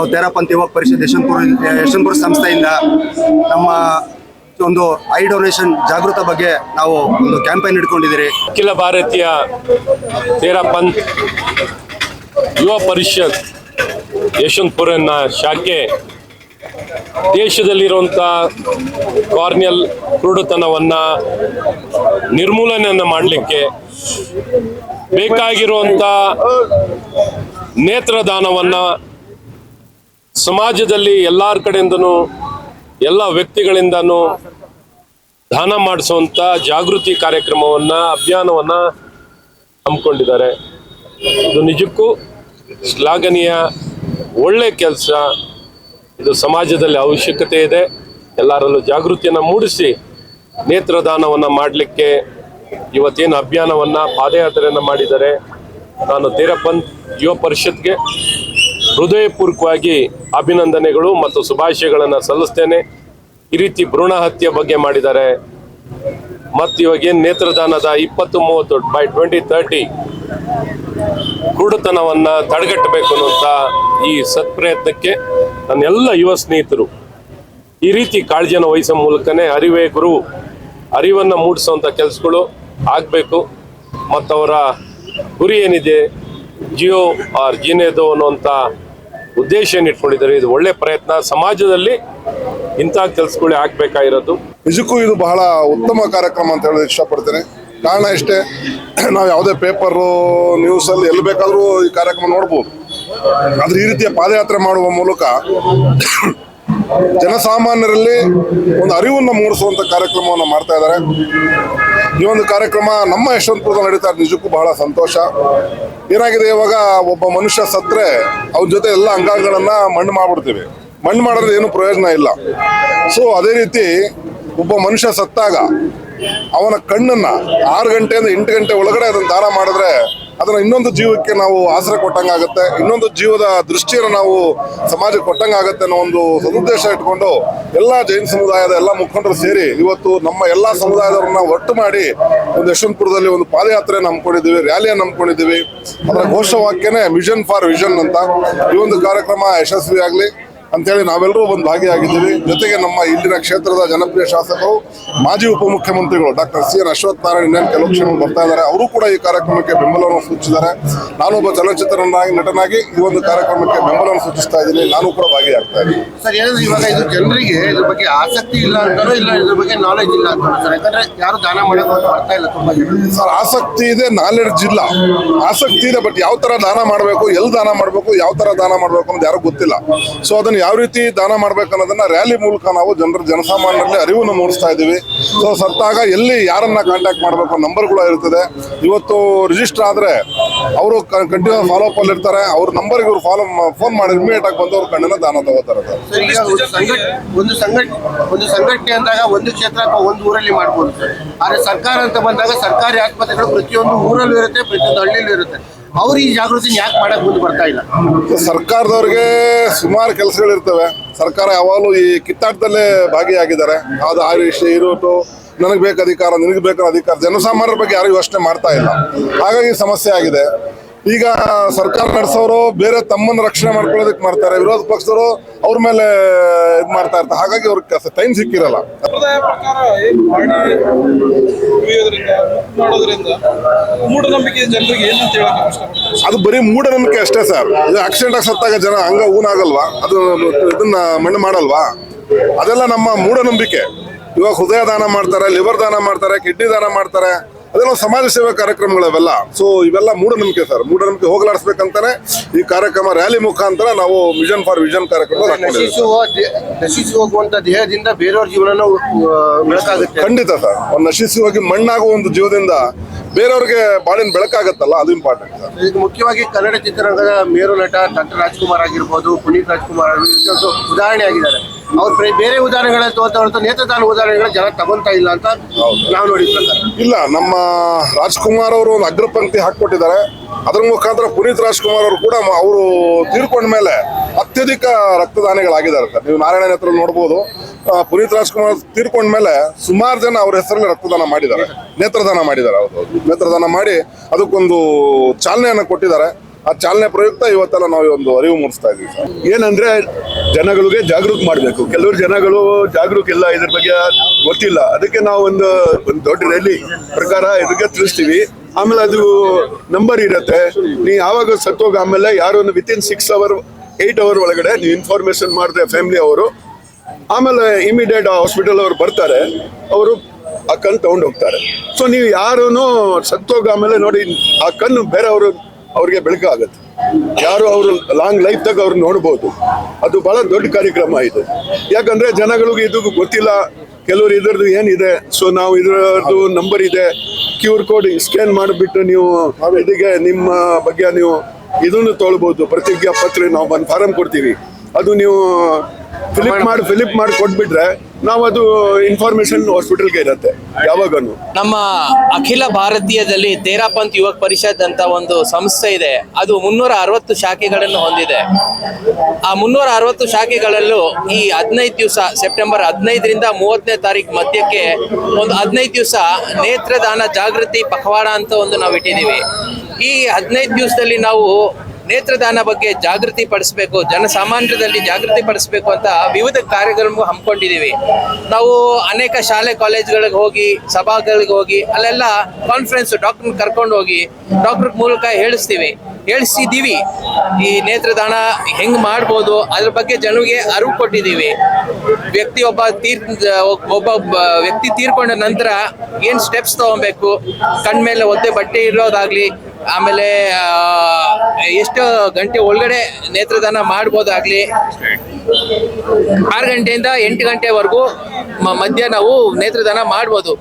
ನಾವು ತೇರಾಪಂಥ ಯುವಕ ಪರಿಷತ್ ಯಶವಂತಪುರ ಯಶವಂತಪುರ ಸಂಸ್ಥೆಯಿಂದ ನಮ್ಮ ಒಂದು ಐ ಡೊನೇಷನ್ ಜಾಗೃತ ಬಗ್ಗೆ ನಾವು ಒಂದು ಕ್ಯಾಂಪೇನ್ ಇಟ್ಕೊಂಡಿದ್ದೀರಿ ಅಖಿಲ ಭಾರತೀಯ ತೇರಾ ಪಂಥ್ ಯುವ ಪರಿಷತ್ ಯಶವಂತಪುರನ ಶಾಖೆ ದೇಶದಲ್ಲಿರುವಂಥ ಕಾರ್ನಿಯಲ್ ಕುರುಡುತನವನ್ನು ನಿರ್ಮೂಲನೆಯನ್ನು ಮಾಡಲಿಕ್ಕೆ ಬೇಕಾಗಿರುವಂಥ ನೇತ್ರದಾನವನ್ನು ಸಮಾಜದಲ್ಲಿ ಎಲ್ಲರ ಕಡೆಯಿಂದನೂ, ಎಲ್ಲ ವ್ಯಕ್ತಿಗಳಿಂದನೂ ದಾನ ಮಾಡಿಸುವಂಥ ಜಾಗೃತಿ ಕಾರ್ಯಕ್ರಮವನ್ನು, ಅಭಿಯಾನವನ್ನು ಹಮ್ಮಿಕೊಂಡಿದ್ದಾರೆ. ಇದು ನಿಜಕ್ಕೂ ಶ್ಲಾಘನೀಯ, ಒಳ್ಳೆ ಕೆಲಸ. ಇದು ಸಮಾಜದಲ್ಲಿ ಅವಶ್ಯಕತೆ ಇದೆ. ಎಲ್ಲರಲ್ಲೂ ಜಾಗೃತಿಯನ್ನು ಮೂಡಿಸಿ ನೇತ್ರದಾನವನ್ನು ಮಾಡಲಿಕ್ಕೆ ಇವತ್ತೇನು ಅಭಿಯಾನವನ್ನು ಪಾದಯಾತ್ರೆಯನ್ನು ಮಾಡಿದ್ದಾರೆ. ನಾನು ತೇರಪ್ಪನ್ ಯುವ ಪರಿಷತ್ಗೆ ಹೃದಯಪೂರ್ವಕವಾಗಿ ಅಭಿನಂದನೆಗಳು ಮತ್ತು ಶುಭಾಶಯಗಳನ್ನು ಸಲ್ಲಿಸ್ತೇನೆ. ಈ ರೀತಿ ಭ್ರೂಣ ಹತ್ಯೆ ಬಗ್ಗೆ ಮಾಡಿದ್ದಾರೆ. ಮತ್ತು ಇವಾಗ ಏನು ನೇತ್ರದಾನದ ಇಪ್ಪತ್ತು ಮೂವತ್ತು ಬೈ ಟ್ವೆಂಟಿ ತರ್ಟಿ ಕುರುಡುತನವನ್ನು ತಡೆಗಟ್ಟಬೇಕು ಅನ್ನುವಂಥ ಈ ಸತ್ಪ್ರಯತ್ನಕ್ಕೆ ನನ್ನ ಎಲ್ಲ ಯುವ ಸ್ನೇಹಿತರು, ಈ ರೀತಿ ಕಾಳಜಿಯನ್ನು ವಹಿಸೋ ಮೂಲಕನೇ ಅರಿವೇ ಗುರು, ಅರಿವನ್ನು ಮೂಡಿಸುವಂಥ ಕೆಲಸಗಳು ಆಗಬೇಕು. ಮತ್ತು ಅವರ ಗುರಿ ಏನಿದೆ, ಜಿಯೋ ಆರ್ ಜೀನೇದೋ ಅನ್ನುವಂಥ ಉದ್ದೇಶ ಇಟ್ಕೊಂಡಿದ್ದಾರೆ? ಇದು ಒಳ್ಳೆ ಪ್ರಯತ್ನ. ಸಮಾಜದಲ್ಲಿ ಇಂಥ ಕೆಲಸಗಳೇ ಆಗ್ಬೇಕಾಗಿರೋದು. ನಿಜಕ್ಕೂ ಇದು ಬಹಳ ಉತ್ತಮ ಕಾರ್ಯಕ್ರಮ ಅಂತ ಹೇಳೋದು ಇಷ್ಟಪಡ್ತೇನೆ. ಕಾರಣ ಇಷ್ಟೇ, ನಾವು ಯಾವುದೇ ಪೇಪರು ನ್ಯೂಸಲ್ಲಿ ಎಲ್ಲಿ ಬೇಕಾದರೂ ಈ ಕಾರ್ಯಕ್ರಮ ನೋಡ್ಬೋದು. ಆದರೆ ಈ ರೀತಿಯ ಪಾದಯಾತ್ರೆ ಮಾಡುವ ಮೂಲಕ ಜನಸಾಮಾನ್ಯರಲ್ಲಿ ಒಂದು ಅರಿವನ್ನು ಮೂಡಿಸುವಂತ ಕಾರ್ಯಕ್ರಮವನ್ನು ಮಾಡ್ತಾ ಇದ್ದಾರೆ. ಈ ಒಂದು ಕಾರ್ಯಕ್ರಮ ನಮ್ಮ ಯಶವಂತಪುರದ ನಡೀತಾ ನಿಜಕ್ಕೂ ಬಹಳ ಸಂತೋಷ. ಏನಾಗಿದೆ ಇವಾಗ ಒಬ್ಬ ಮನುಷ್ಯ ಸತ್ರೆ ಅವ್ರ ಜೊತೆ ಎಲ್ಲ ಅಂಗಾಂಗಗಳನ್ನ ಮಣ್ಣು ಮಾಡ್ಬಿಡ್ತೀವಿ. ಮಣ್ಣು ಮಾಡೋದ್ರೆ ಏನು ಪ್ರಯೋಜನ ಇಲ್ಲ. ಸೊ ಅದೇ ರೀತಿ ಒಬ್ಬ ಮನುಷ್ಯ ಸತ್ತಾಗ ಅವನ ಕಣ್ಣನ್ನ ಆರು ಗಂಟೆಯಿಂದ ಎಂಟು ಗಂಟೆ ಒಳಗಡೆ ಅದನ್ನ ದಾನ ಮಾಡಿದ್ರೆ ಅದನ್ನ ಇನ್ನೊಂದು ಜೀವಕ್ಕೆ ನಾವು ಆಸರೆ ಕೊಟ್ಟಂಗಾಗುತ್ತೆ. ಇನ್ನೊಂದು ಜೀವದ ದೃಷ್ಟಿಯನ್ನು ನಾವು ಸಮಾಜಕ್ಕೆ ಕೊಟ್ಟಂಗಾಗುತ್ತೆ ಅನ್ನೋ ಒಂದು ಸದುದ್ದೇಶ ಇಟ್ಕೊಂಡು ಎಲ್ಲ ಜೈನ್ ಸಮುದಾಯದ ಎಲ್ಲ ಮುಖಂಡರು ಸೇರಿ ಇವತ್ತು ನಮ್ಮ ಎಲ್ಲ ಸಮುದಾಯದವ್ರನ್ನ ಒಟ್ಟು ಮಾಡಿ ಒಂದು ಯಶವಂತಪುರದಲ್ಲಿ ಒಂದು ಪಾದಯಾತ್ರೆ ನಂಬ್ಕೊಂಡಿದ್ದೀವಿ ರ್ಯಾಲಿಯನ್ನು ನಂಬ್ಕೊಂಡಿದ್ದೀವಿ ಅದರ ಘೋಷವಾಕ್ಯನೇ ಮಿಷನ್ ಫಾರ್ ವಿಷನ್ ಅಂತ. ಈ ಒಂದು ಕಾರ್ಯಕ್ರಮ ಯಶಸ್ವಿ ಆಗಲಿ ಅಂತೇಳಿ ನಾವೆಲ್ಲರೂ ಒಂದು ಭಾಗಿಯಾಗಿದ್ದೀವಿ. ಜೊತೆಗೆ ನಮ್ಮ ಇಲ್ಲಿನ ಕ್ಷೇತ್ರದ ಜನಪ್ರಿಯ ಶಾಸಕರು ಮಾಜಿ ಉಪಮುಖ್ಯಮಂತ್ರಿಗಳು doctor C N Ashwath Narayana ಇನ್ನೇನು ಕೆಲವು ಕ್ಷಣಗಳು ಬರ್ತಾ ಇದ್ದಾರೆ. ಅವರು ಕೂಡ ಈ ಕಾರ್ಯಕ್ರಮಕ್ಕೆ ಬೆಂಬಲವನ್ನು ಸೂಚಿಸಿದ್ದಾರೆ. ನಾನೊಬ್ಬ ಚಲನಚಿತ್ರನಾಗಿ ನಟನಾಗಿ ಈ ಒಂದು ಕಾರ್ಯಕ್ರಮಕ್ಕೆ ಬೆಂಬಲವನ್ನು ಸೂಚಿಸ್ತಾ ಇದ್ದೀನಿ. ನಾನು ಕೂಡ ಭಾಗಿಯಾಗ್ತಾ ಇದ್ದೀನಿ. ಸರ್ ಇವಾಗ ಇದು ಜನರಿಗೆ ಇದ್ರ ಬಗ್ಗೆ ಆಸಕ್ತಿ ಇಲ್ಲ ಅಂತಾರೋ ಇಲ್ಲ ಇದ್ರ ಬಗ್ಗೆ ನಾಲೆಜ್ ಇಲ್ಲ ಅಂತಾರೋ ಸರ್? ಯಾಕಂದ್ರೆ ಯಾರು ದಾನ ಮಾಡೋದು ಅಂತ ಬರ್ತಾ ಇಲ್ಲ ತುಂಬಾ ಜನ. ಸರ್ ಆಸಕ್ತಿ ಇದೆ ನಾಲೆಡ್ಜ್ ಇಲ್ಲ. ಆಸಕ್ತಿ ಇದೆ ಬಟ್ ಯಾವ ತರ ದಾನ ಮಾಡಬೇಕು ಎಲ್ಲಿ ದಾನ ಮಾಡಬೇಕು ಯಾವ ತರ ದಾನ ಮಾಡಬೇಕು ಅನ್ನೋದು ಯಾರು ಗೊತ್ತಿಲ್ಲ. ಸೊ ಅದನ್ನ ಯಾವ ರೀತಿ ದಾನ ಮಾಡ್ಬೇಕು ಅನ್ನೋದನ್ನ ರ್ಯಾಲಿ ಮೂಲಕ ನಾವು ಜನರ ಜನಸಾಮಾನ್ಯರಲ್ಲಿ ಅರಿವನ್ನು ಮೂಡಿಸ್ತಾ ಇದ್ದೀವಿ. ಸೊ ಸತ್ತಾಗ ಎಲ್ಲಿ ಯಾರನ್ನ ಕಾಂಟ್ಯಾಕ್ಟ್ ಮಾಡಬೇಕು ನಂಬರ್ಗಳು ಇರ್ತದೆ. ಇವತ್ತು ರಿಜಿಸ್ಟರ್ ಆದ್ರೆ ಅವರು ಕಂಟಿನ್ಯೂ ಫಾಲೋ ಅಪ್ ಅಲ್ಲಿ ಇರ್ತಾರೆ. ಅವ್ರ ನಂಬರ್ಗೆ ಇವ್ರು ಫಾಲೋ ಫೋನ್ ಮಾಡಿ ಇಮಿಡಿಯೇಟ್ ಆಗಿ ಬಂದು ಅವ್ರ ಕಣ್ಣನ್ನ ದಾನ ತಗೋತಾರೆ ಒಂದು ಸಂಘಟನೆ ಒಂದು ಸಂಘಟ ಸಂಘಟನೆ ಅಂದಾಗ ಒಂದು ಕ್ಷೇತ್ರ ಅಥವಾ ಒಂದು ಊರಲ್ಲಿ ಮಾಡ್ಬೋದು ಆದ್ರೆ ಸರ್ಕಾರ ಅಂತ ಬಂದಾಗ ಸರ್ಕಾರಿ ಆಸ್ಪತ್ರೆಗಳು ಪ್ರತಿಯೊಂದು ಊರಲ್ಲೂ ಇರುತ್ತೆ, ಪ್ರತಿಯೊಂದು ಹಳ್ಳಿಯಲ್ಲೂ ಇರುತ್ತೆ. ಅವ್ರು ಈ ಜಾಗೃತಿ ಯಾಕೆ ಮಾಡಕ್ ಮುಂದೆ ಬರ್ತಾ ಇಲ್ಲ? ಸರ್ಕಾರದವ್ರಿಗೆ ಸುಮಾರು ಕೆಲಸಗಳಿರ್ತವೆ. ಸರ್ಕಾರ ಯಾವಾಗಲೂ ಈ ಕಿತ್ತಾಟದಲ್ಲೇ ಭಾಗಿಯಾಗಿದ್ದಾರೆ. ಅದು ವಿಷಯ ಇರೋಟು ನನಗೆ ಬೇಕು ಅಧಿಕಾರ, ನಿನಗೆ ಬೇಕು ಅಧಿಕಾರ, ಜನಸಾಮಾನ್ಯರ ಬಗ್ಗೆ ಯಾರು ಯೋಚನೆ ಮಾಡ್ತಾ ಇಲ್ಲ. ಹಾಗಾಗಿ ಸಮಸ್ಯೆ ಆಗಿದೆ. ಈಗ ಸರ್ಕಾರ ನಡೆಸೋರು ಬೇರೆ ತಮ್ಮನ್ನ ರಕ್ಷಣೆ ಮಾಡ್ಕೊಳ್ಳೋದಕ್ಕೆ ಮಾಡ್ತಾರೆ ವಿರೋಧ ಪಕ್ಷದವರು ಅವ್ರ ಮೇಲೆ ಇದು ಮಾಡ್ತಾ ಇರ್ತಾರೆ. ಹಾಗಾಗಿ ಅವ್ರಿಗೆ ಟೈಮ್ ಸಿಕ್ಕಿರಲ್ಲ. ಅದು ಬರೀ ಮೂಢನಂಬಿಕೆ ಅಷ್ಟೇ ಸರ್. ಇದು ಆಕ್ಸಿಡೆಂಟ್ ಆಗಿ ಸತ್ತಾಗ ಜನ ಹಂಗ ಊನಾಗಲ್ವಾ ಅದು ಇದನ್ನ ಮಣ್ಣು ಮಾಡಲ್ವಾ? ಅದೆಲ್ಲ ನಮ್ಮ ಮೂಢನಂಬಿಕೆ. ಇವಾಗ ಹೃದಯ ದಾನ ಮಾಡ್ತಾರೆ ಲಿವರ್ ದಾನ ಮಾಡ್ತಾರೆ ಕಿಡ್ನಿ ದಾನ ಮಾಡ್ತಾರೆ. ಅದೆಲ್ಲ ಸಮಾಜ ಸೇವಾ ಕಾರ್ಯಕ್ರಮಗಳು ಅವೆಲ್ಲ ಸೊ ಇವೆಲ್ಲ ಮೂಢನಂಬಿಕೆ ಸರ್. ಮೂಢನಂಬಿಕೆ ಹೋಗಲಾಡಿಸ್ಬೇಕಂತಾನೆ ಈ ಕಾರ್ಯಕ್ರಮ ರ್ಯಾಲಿ ಮುಖಾಂತರ ನಾವು ವಿಷನ್ ಫಾರ್ ವಿಷನ್ ಕಾರ್ಯಕ್ರಮ ನಶಿಸುವ ನಶಿಸಿ ಹೋಗುವಂತ ದೇಹದಿಂದ ಬೇರೆಯವ್ರ ಬೆಳಕಾಗುತ್ತೆ. ಖಂಡಿತ ಸರ್. ಒಂದು ನಶಿಸಿ ಹೋಗಿ ಮಣ್ಣಾಗುವ ಒಂದು ಜೀವದಿಂದ ಬೇರೆಯವ್ರಿಗೆ ಬಾಳಿನ ಬೆಳಕಾಗತ್ತಲ್ಲ ಅದು ಇಂಪಾರ್ಟೆಂಟ್ ಸರ್. ಇದು ಮುಖ್ಯವಾಗಿ ಕನ್ನಡ ಚಿತ್ರರಂಗದ ಮೇರು ನಟ ಡಾಕ್ಟರ್ ರಾಜ್ಕುಮಾರ್ ಆಗಿರ್ಬೋದು ಪುನೀತ್ ರಾಜ್ಕುಮಾರ್ ಆಗಿರ್ಬೋದು, ಉದಾಹರಣೆ ಆಗಿದ್ದಾರೆ ಅವ್ರು ಬೇರೆ ಉದಾಹರಣೆಗಳಲ್ಲಿ ತೋರ್ತಾರಂತ ನೇತೃತ್ವ ನೇತ್ರದಾನ ಉದಾಹರಣೆಗಳ ಜನ ತಗೊಂತಾ ಇಲ್ಲ ಅಂತ ನಾವು ನೋಡಿದ ಪ್ರಕಾರ. ಇಲ್ಲ ನಮ್ಮ ರಾಜ್ಕುಮಾರ್ ಅವರು ಒಂದು ಅಗ್ರಪಂಕ್ತಿ ಹಾಕ್ಕೊಟ್ಟಿದ್ದಾರೆ. ಅದ್ರ ಮುಖಾಂತರ ಪುನೀತ್ ರಾಜ್ಕುಮಾರ್ ಅವರು ಕೂಡ ಅವರು ತೀರ್ಕೊಂಡ ಮೇಲೆ ಅತ್ಯಧಿಕ ರಕ್ತದಾನಿಗಳಾಗಿದ್ದಾರೆ ಸರ್. ನೀವು ನಾರಾಯಣ ಹತ್ರ ನೋಡ್ಬೋದು. ಪುನೀತ್ ರಾಜ್ಕುಮಾರ್ ತೀರ್ಕೊಂಡ ಮೇಲೆ ಸುಮಾರು ಜನ ಅವ್ರ ಹೆಸರಲ್ಲಿ ರಕ್ತದಾನ ಮಾಡಿದ್ದಾರೆ. ನೇತ್ರದಾನ ಮಾಡಿದ್ದಾರೆ ಅವರು ನೇತ್ರದಾನ ಮಾಡಿ ಅದಕ್ಕೊಂದು ಚಾಲನೆಯನ್ನು ಕೊಟ್ಟಿದ್ದಾರೆ. ಆ ಚಾಲನೆ ಪ್ರಯುಕ್ತ ಇವತ್ತೆಲ್ಲ ನಾವು ಒಂದು ಅರಿವು ಮೂಡಿಸ್ತಾ ಇದ್ದೀವಿ ಸರ್. ಏನಂದ್ರೆ ಜನಗಳಿಗೆ ಜಾಗೃತಿ ಮಾಡಬೇಕು. ಕೆಲವರು ಜನಗಳು ಜಾಗರೂಕ ಇಲ್ಲ ಇದ್ರ ಬಗ್ಗೆ ಗೊತ್ತಿಲ್ಲ. ಅದಕ್ಕೆ ನಾವು ಒಂದು ಒಂದು ದೊಡ್ಡ ರ್ಯಾಲಿ ಪ್ರಕಾರ ಇದಕ್ಕೆ ತಿಳಿಸ್ತೀವಿ. ಆಮೇಲೆ ಅದು ನಂಬರ್ ಇರುತ್ತೆ. ನೀ ಯಾವಾಗ ಸತ್ತೋಗ ಆಮೇಲೆ ಯಾರು within six hour eight hour ಒಳಗಡೆ ನೀವು ಇನ್ಫಾರ್ಮೇಶನ್ ಮಾಡಿದ್ರೆ ಫ್ಯಾಮಿಲಿ ಅವರು. ಆಮೇಲೆ ಇಮಿಡಿಯೇಟ್ ಹಾಸ್ಪಿಟಲ್ ಅವರು ಬರ್ತಾರೆ. ಅವರು ಆ ಕಣ್ಣು ತಗೊಂಡು ಹೋಗ್ತಾರೆ. ಸೊ ನೀವು ಯಾರೂ ಸತ್ತೋಗ ಆಮೇಲೆ ನೋಡಿ, ಆ ಕಣ್ಣು ಬೇರೆಯವರು ಅವ್ರಿಗೆ ಬೆಳಕಾಗತ್ತೆ ಯಾರು ಅವರು ಲಾಂಗ್ ಲೈಫ್ ತಗ ಅವ್ರು ನೋಡ್ಬೋದು. ಅದು ಬಹಳ ದೊಡ್ಡ ಕಾರ್ಯಕ್ರಮ ಇದು. ಯಾಕಂದ್ರೆ ಜನಗಳಿಗೆ ಇದು ಗೊತ್ತಿಲ್ಲ. ಕೆಲವರು ಇದರದ್ದು ಏನಿದೆ? ಸೊ ನಾವು ಇದರದ್ದು ನಂಬರ್ ಇದೆ. ಕ್ಯೂ ಆರ್ ಕೋಡ್ ಸ್ಕ್ಯಾನ್ ಮಾಡಿಬಿಟ್ಟು ನೀವು ಇದಕ್ಕೆ ನಿಮ್ಮ ಬಗ್ಗೆ ನೀವು ಇದನ್ನು ತೊಳ್ಬೋದು. ಪ್ರತಿಜ್ಞಾ ಪತ್ರ ನಾವು ಒಂದು ಫಾರಂ ಕೊಡ್ತೀವಿ. ಅದು ನೀವು ಫಿಲಿಪ್ ಮಾಡಿ ಫಿಲಿಪ್ ಮಾಡಿ ಕೊಟ್ಬಿಟ್ರೆ ನಾವು ಅದು ಇನ್ಫಾರ್ಮೇಶನ್ ಹಾಸ್ಪಿಟಲ್ಗೆ ಇರತ್ತೆ, ಯಾವಾಗನು. ನಮ್ಮ ಅಖಿಲ ಭಾರತೀಯದಲ್ಲಿ ತೇರಾಪಂತ್ ಯುವಕ ಪರಿಷತ್ ಅಂತ ಒಂದು ಸಂಸ್ಥೆ ಇದೆ. ಅದು ಮುನ್ನೂರ ಅರವತ್ತು ಶಾಖೆಗಳನ್ನು ಹೊಂದಿದೆ. ಆ ಮುನ್ನೂರ ಅರವತ್ತು ಶಾಖೆಗಳಲ್ಲೂ ಈ ಹದಿನೈದು ದಿವಸ, ಸೆಪ್ಟೆಂಬರ್ ಹದಿನೈದರಿಂದ ಮೂವತ್ತನೇ ತಾರೀಕು ಮಧ್ಯಕ್ಕೆ ಒಂದು ಹದಿನೈದು ದಿವಸ ನೇತ್ರದಾನ ಜಾಗೃತಿ ಪಖವಾಡ ಅಂತ ಒಂದು ನಾವು ಇಟ್ಟಿದ್ದೀವಿ ಈ ಹದಿನೈದು ದಿವಸದಲ್ಲಿ ನಾವು ನೇತ್ರದಾನ ಬಗ್ಗೆ ಜಾಗೃತಿ ಪಡಿಸಬೇಕು ಜನಸಾಮಾನ್ಯರಲ್ಲಿ ಜಾಗೃತಿ ಪಡಿಸಬೇಕು ಅಂತ ವಿವಿಧ ಕಾರ್ಯಕ್ರಮಗಳು ಹಮ್ಮಿಕೊಂಡಿದ್ದೀವಿ. ನಾವು ಅನೇಕ ಶಾಲೆ, ಕಾಲೇಜ್ಗಳಿಗೆ ಹೋಗಿ, ಸಭಾಗಳಿಗೆ ಹೋಗಿ, ಅಲ್ಲೆಲ್ಲ ಕಾನ್ಫರೆನ್ಸ್ ಡಾಕ್ಟರ್ ಕರ್ಕೊಂಡು ಹೋಗಿ ಡಾಕ್ಟರ್ ಮೂಲಕ ಹೇಳಿಸ್ತೀವಿ. ಹೇಳಿಸಿದ್ದೀವಿ. ಈ ನೇತ್ರದಾನ ಹೆಂಗ್ ಮಾಡ್ಬೋದು, ಅದ್ರ ಬಗ್ಗೆ ಜನರಿಗೆ ಅರಿವು ಕೊಟ್ಟಿದ್ದೀವಿ. ವ್ಯಕ್ತಿ ಒಬ್ಬ ತೀರ್, ಒಬ್ಬ ವ್ಯಕ್ತಿ ತೀರ್ಕೊಂಡ ನಂತರ ಏನ್ ಸ್ಟೆಪ್ಸ್ ತಗೊಬೇಕು, ಕಣ್ಮೇಲೆ ಒದ್ದೆ ಬಟ್ಟೆ ಇರೋದಾಗ್ಲಿ ಆಮೇಲೆ ಎಷ್ಟು ಗಂಟೆ ಒಳಗಡೆ ನೇತ್ರದಾನ ಮಾಡ್ಬೋದಾಗ್ಲಿ. ಆರು ಗಂಟೆಯಿಂದ ಎಂಟು ಗಂಟೆವರೆಗೂ ಮಧ್ಯ ನಾವು ನೇತ್ರದಾನ ಮಾಡ್ಬೋದು.